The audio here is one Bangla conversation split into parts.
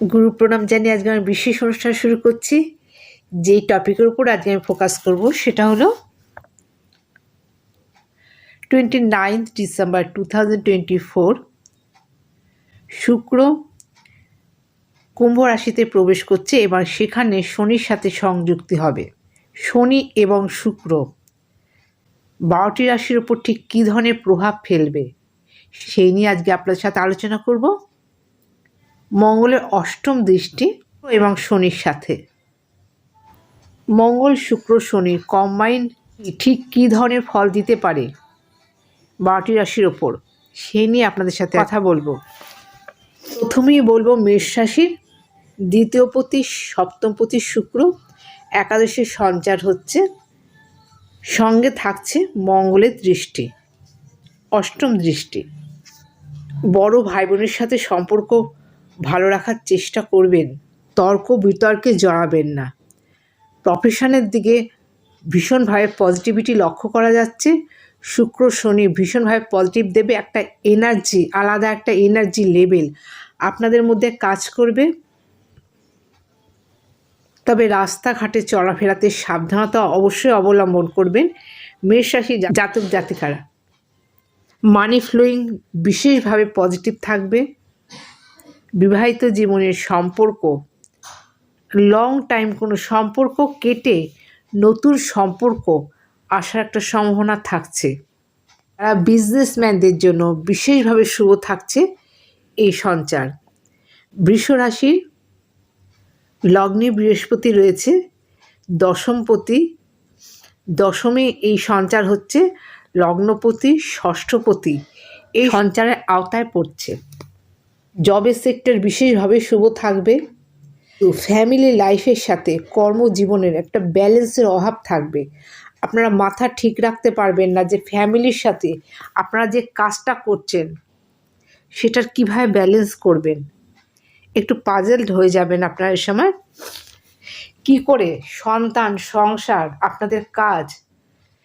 গুরু প্রণাম জানিয়ে আজকে আমি বিশেষ অনুষ্ঠান শুরু করছি। যেই টপিকের উপর আজকে আমি ফোকাস করব সেটা হলো twenty ninth December two thousand twenty four শুক্র কুম্ভ রাশিতে প্রবেশ করছে এবং সেখানে শনির সাথে সংযুক্তি হবে। শনি এবং শুক্র বারোটি রাশির ওপর ঠিক কী ধরনের প্রভাব ফেলবে, সেই নিয়ে আজকে আপনাদের সাথে আলোচনা করব। মঙ্গলের অষ্টম দৃষ্টি এবং শনির সাথে। মঙ্গল শুক্র শনি কম্বাইন ঠিক কী ধরনের ফল দিতে পারে? বারোটি রাশির ওপর। সেই নিয়ে আপনাদের সাথে কথা বলব। প্রথমেই বলব মেষ রাশির। দ্বিতীয় পতি সপ্তম পতি শুক্র। একাদশের সঞ্চার হচ্ছে। সঙ্গে থাকছে মঙ্গলের দৃষ্টি। অষ্টম দৃষ্টি। বড় ভাই বোনের সাথে সম্পর্ক ভালো রাখার চেষ্টা করবেন, তর্ক বিতর্কে জড়াবেন না। প্রফেশনের দিকে ভীষণভাবে পজিটিভিটি লক্ষ্য করা যাচ্ছে। শুক্র, শনি ভীষণভাবে পজিটিভ দেবে, একটা এনার্জি আলাদা একটা এনার্জি লেভেল আপনাদের মধ্যে কাজ করবে। তবে রাস্তাঘাটে চলাফেরাতে সাবধানতা অবশ্যই অবলম্বন করবেন মেষ রাশি জাতক জাতিকারা। মানি ফ্লোয়িং বিশেষভাবে পজিটিভ থাকবে। বিবাহিত জীবনের সম্পর্ক লং টাইম কোনো সম্পর্ক কেটে নতুন সম্পর্ক আসার একটা সম্ভাবনা থাকছে। যারা বিজনেসম্যানদের জন্য বিশেষভাবে শুভ থাকছে এই সঞ্চার। বৃষ রাশির লগ্নে বৃহস্পতি রয়েছে, দশমপতি। দশমে এই সঞ্চার হচ্ছে লগ্নপতি, ষষ্ঠপতি। এই সঞ্চারের আওতায় পড়ছে। জবের সেক্টর বিশেষভাবে শুভ থাকবে। তো ফ্যামিলি লাইফের সাথে কর্মজীবনের একটা ব্যালেন্সের অভাব থাকবে। আপনারা মাথা ঠিক রাখতে পারবেন না যে ফ্যামিলির সাথে আপনারা যে কাজটা করছেন, সেটার কীভাবে ব্যালেন্স করবেন। একটু পাজেলড হয়ে যাবেন আপনারা এই সময়। কি করে সন্তান, সংসার, আপনাদের কাজ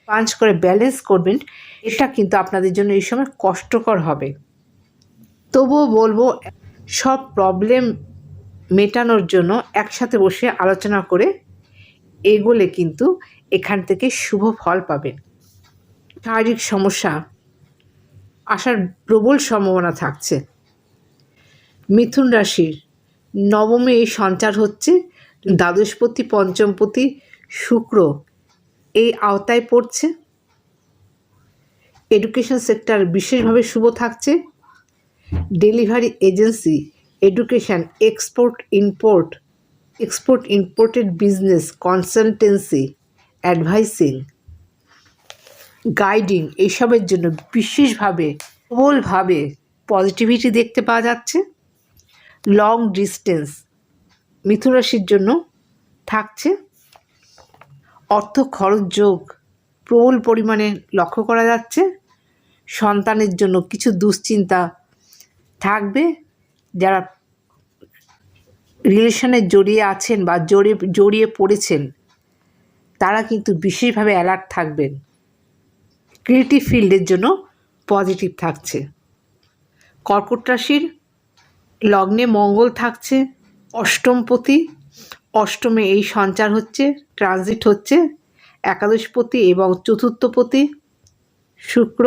পাঞ্চ করে ব্যালেন্স করবেন, এটা কিন্তু আপনাদের জন্য এই সময় কষ্টকর হবে। তবুও বলব, সব প্রবলেম মেটানোর জন্য একসাথে বসে আলোচনা করে এগোলে কিন্তু এখান থেকে শুভ ফল পাবেন। শারীরিক সমস্যা, আসার প্রবল সম্ভাবনা থাকছে। মিথুন রাশির নবমে এই সঞ্চার হচ্ছে, দ্বাদশপতি, পঞ্চমপতি, শুক্র এই আওতায় পড়ছে। এডুকেশন সেক্টর বিশেষভাবে শুভ থাকছে। Delivery agency, education, export, import, export, imported business, consultancy, advising, guiding এইসবের জন্য বিশেষভাবে, প্রবলভাবে পজিটিভিটি দেখতে পাওয়া যাচ্ছে। লং ডিস্টেন্স মিথুন রাশির জন্য থাকছে। অর্থ খরচ যোগ প্রবল পরিমাণে লক্ষ্য করা যাচ্ছে। সন্তানের জন্য কিছু দুশ্চিন্তা থাকবে, যারা রিলেশনে জড়িয়ে আছেন বা জড়িয়ে জড়িয়ে পড়েছেন, তারা কিন্তু বিশেষভাবে অ্যালার্ট থাকবেন। ক্রিয়েটিভ ফিল্ডের জন্য পজিটিভ থাকছে। কর্কট রাশির লগ্নে মঙ্গল থাকছে অষ্টমপতি অষ্টমে এই সঞ্চার হচ্ছে ট্রানজিট হচ্ছে একাদশপতি এবং চতুর্থপতি শুক্র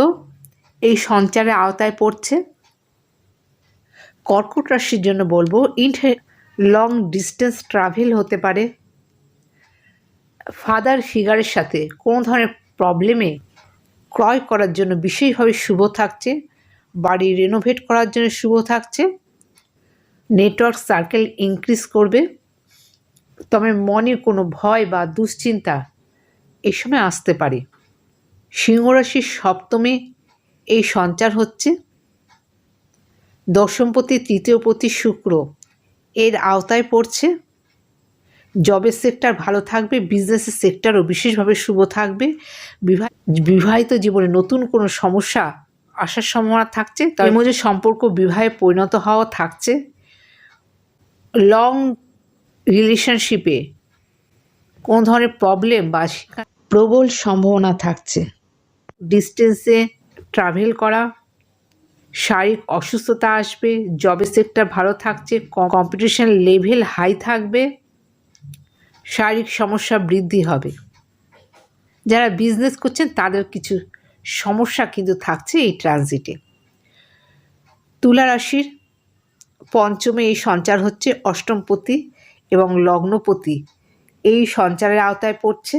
এই সঞ্চারের আওতায় পড়ছে। কর্কট রাশির জন্য বলব, ইন্ট লং ডিস্টেন্স ট্রাভেল হতে পারে। ফাদার ফিগারের সাথে কোনো ধরনের প্রবলেমে ক্রয় করার জন্য বিশেষভাবে শুভ থাকছে। বাড়ি রেনোভেট করার জন্য শুভ থাকছে। নেটওয়ার্ক সার্কেল ইনক্রিজ করবে। তবে মনে কোনো ভয় বা দুশ্চিন্তা এই সময় আসতে পারে। সিংহরাশির সপ্তমে এই সঞ্চার হচ্ছে। দশমপতি তৃতীয়পতি শুক্র। এর আওতায় পড়ছে। জবের সেক্টর ভালো থাকবে বিজনেসের সেক্টরও বিশেষভাবে শুভ থাকবে। বিবাহ, বিবাহিত জীবনে নতুন কোনো সমস্যা আসার সম্ভাবনা থাকছে। তার মধ্যে সম্পর্ক বিবাহে পরিণত হওয়া থাকছে। লং রিলেশনশিপে কোনো ধরনের প্রবলেম বা প্রবল সম্ভাবনা থাকছে। ডিস্টেন্সে ট্রাভেল করা শারীরিক অসুস্থতা আসবে জবের সেক্টর ভালো থাকছে কম্পিটিশন লেভেল হাই থাকবে, শারীরিক সমস্যা বৃদ্ধি হবে। যারা বিজনেস করছেন, তাদের কিছু সমস্যা কিন্তু থাকছে এই ট্রানজিটে তুলা রাশির পঞ্চমে এই সঞ্চার হচ্ছে অষ্টমপতি এবং লগ্নপতি। এই সঞ্চারের আওতায় পড়ছে।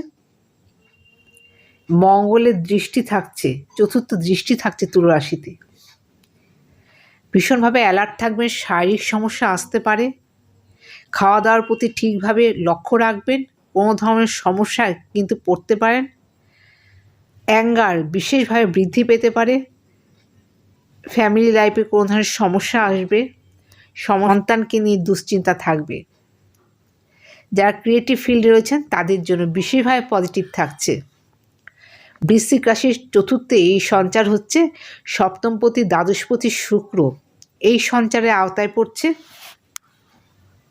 মঙ্গলের দৃষ্টি থাকছে, চতুর্থ দৃষ্টি থাকছে তুলা রাশিতে। ভীষণভাবে অ্যালার্ট থাকবেন, শারীরিক সমস্যা আসতে পারে। খাওয়া দাওয়ার প্রতি ঠিকভাবে লক্ষ্য রাখবেন, কোনো ধরনের সমস্যায় কিন্তু পড়তে পারেন। অ্যাঙ্গার বিশেষভাবে বৃদ্ধি পেতে পারে। ফ্যামিলি লাইফে কোনো ধরনের সমস্যা আসবে। সন্তানকে নিয়ে দুশ্চিন্তা থাকবে। যারা ক্রিয়েটিভ ফিল্ডে রয়েছেন, তাদের জন্য বিশেষভাবে পজিটিভ থাকছে। বৃশ্চিক রাশির চতুর্থে এই সঞ্চার হচ্ছে সপ্তমপতি, দ্বাদশপতি, শুক্র। এই সঞ্চারের আওতায় পড়ছে।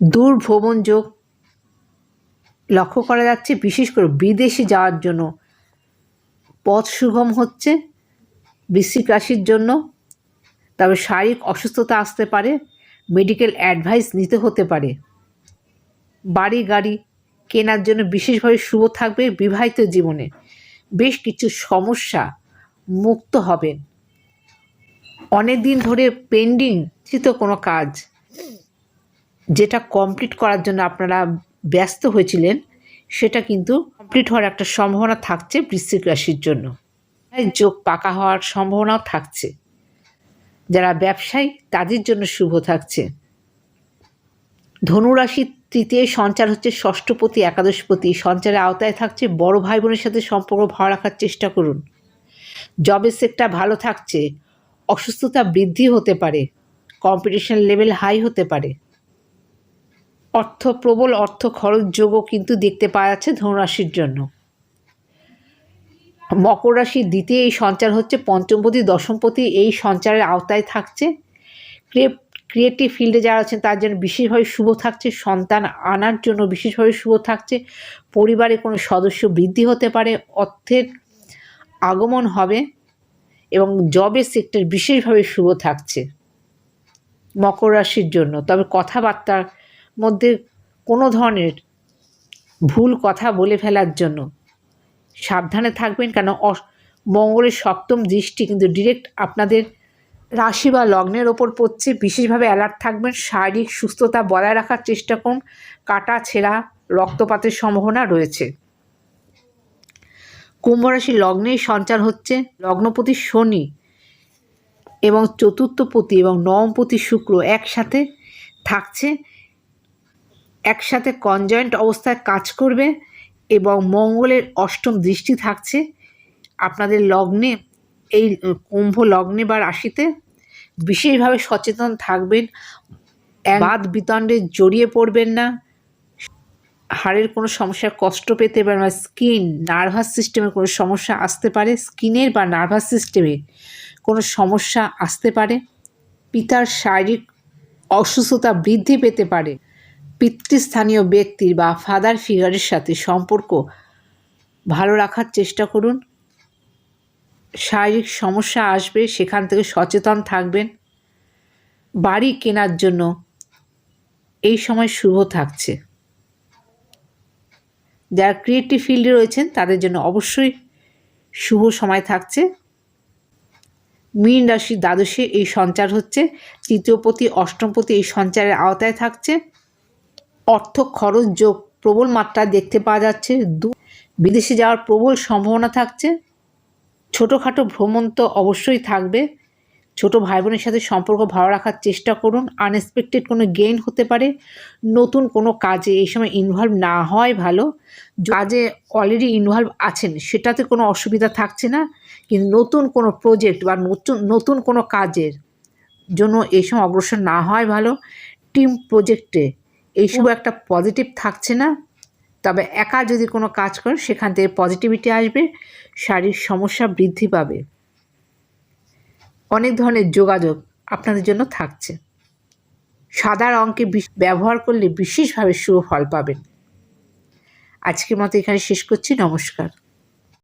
দূর ভ্রমণ যোগ লক্ষ্য করা যাচ্ছে, বিশেষ করে বিদেশে যাওয়ার জন্য। পথ সুগম হচ্ছে বৃশ্চিক রাশির জন্য, তবে শারীরিক অসুস্থতা আসতে পারে, মেডিকেল অ্যাডভাইস নিতে হতে পারে। বাড়ি গাড়ি কেনার জন্য বিশেষভাবে শুভ থাকবে বিবাহিত জীবনে। বেশ কিছু সমস্যা মুক্ত হবেন। অনেক দিন ধরে পেন্ডিং স্থিত কোনো কাজ যেটা কমপ্লিট করার জন্য আপনারা ব্যস্ত হয়েছিলেন, সেটা কিন্তু কমপ্লিট হওয়ার একটা সম্ভাবনা থাকছে বৃশ্চিক রাশির জন্য। যোগ পাকা হওয়ার সম্ভাবনাও থাকছে। যারা ব্যবসায়ী, তাদের জন্য শুভ থাকছে। ধনুরাশির তৃতীয় সঞ্চার হচ্ছে ষষ্ঠপতি, একাদশপতি। সঞ্চারের আওতায় থাকছে বড় ভাই বোনের সাথে সম্পর্ক ভালো রাখার চেষ্টা করুন। জবের সেক্টর ভালো থাকছে। অসুস্থতা বৃদ্ধি হতে পারে কম্পিটিশন লেভেল হাই হতে পারে। অর্থ প্রবল অর্থ খরচ যোগও কিন্তু দেখতে পাওয়া যাচ্ছে ধনুরাশির জন্য। মকর রাশির দ্বিতীয় এই সঞ্চার হচ্ছে পঞ্চমপতি দশমপতি এই সঞ্চারের আওতায় থাকছে। ক্রিয়েটিভ ফিল্ডে যারা আছেন তার জন্য বিশেষভাবে শুভ থাকছে, সন্তান আনার জন্য বিশেষভাবে শুভ থাকছে। পরিবারে কোনো সদস্য বৃদ্ধি হতে পারে, অর্থের আগমন হবে। এবং জবের সেক্টর বিশেষভাবে শুভ থাকছে। মকর রাশির জন্য। তবে কথাবার্তার মধ্যে কোনো ধরনের ভুল কথা বলে ফেলার জন্য সাবধানে থাকবেন, কেন মঙ্গলের সপ্তম দৃষ্টি কিন্তু ডিরেক্ট আপনাদের রাশি বা লগ্নের ওপর পড়ছে। বিশেষভাবে অ্যালার্ট থাকবেন, শারীরিক সুস্থতা বজায় রাখার চেষ্টা করুন। কাটা, ছেঁড়া, রক্তপাতের সম্ভাবনা রয়েছে। কুম্ভ রাশি লগ্নেই সঞ্চার হচ্ছে। লগ্নপতি শনি এবং চতুর্থপতি এবং নবমপতি শুক্র একসাথে থাকছে। একসাথে কনজয়েন্ট অবস্থায় কাজ করবে এবং মঙ্গলের অষ্টম দৃষ্টি থাকছে। আপনাদের লগ্নে এই কুম্ভ লগ্নে বা রাশিতে বিশেষভাবে সচেতন থাকবেন। বাদ বিতণ্ডে জড়িয়ে পড়বেন না। হাড়ের কোনো সমস্যার কষ্ট পেতে পারেন বা স্কিন নার্ভাস সিস্টেমে কোনো সমস্যা আসতে পারে স্কিনের বা নার্ভাস সিস্টেমে কোনো সমস্যা আসতে পারে, পিতার শারীরিক অসুস্থতা বৃদ্ধি পেতে পারে, পিতৃস্থানীয় ব্যক্তির বা ফাদার ফিগারের সাথে সম্পর্ক ভালো রাখার চেষ্টা করুন, শারীরিক সমস্যা আসবে, সেখান থেকে সচেতন থাকবেন, বাড়ি কেনার জন্য এই সময় শুভ থাকছে। যারা ক্রিয়েটিভ ফিল্ডে রয়েছেন, তাদের জন্য অবশ্যই শুভ সময় থাকছে। মীন রাশির দ্বাদশে এই সঞ্চার হচ্ছে। তৃতীয়পতি অষ্টমপতি এই সঞ্চারের আওতায় থাকছে। অর্থ খরচ যোগ প্রবল মাত্রা দেখতে পাওয়া যাচ্ছে। দু, বিদেশে যাওয়ার প্রবল সম্ভাবনা থাকছে। ছোটোখাটো ভ্রমণ তো অবশ্যই থাকবে। ছোট ভাই বোনের সাথে সম্পর্ক ভালো রাখার চেষ্টা করুন। আনএক্সপেক্টেড কোনো গেইন হতে পারে। নতুন কোনো কাজে এই সময় ইনভলভ না হয় ভালো। কাজে অলরেডি ইনভলভ আছেন, সেটাতে কোনো অসুবিধা থাকছে না। কিন্তু নতুন কোনো প্রজেক্ট বা নতুন নতুন কোনো কাজের জন্য এই সময় অগ্রসর না হয় ভালো। টিম প্রজেক্টে এইসব একটা পজিটিভ থাকছে না। তবে একা যদি কোনো কাজ করেন, সেখান থেকে পজিটিভিটি আসবে। শারীরিক সমস্যা বৃদ্ধি পাবে। অনেক ধরনের যোগাযোগ আপনাদের জন্য থাকছে। সাদা রঙকে ব্যবহার করলে বিশেষভাবে শুভ ফল পাবেন। আজকের মতো এখানে শেষ করছি। নমস্কার।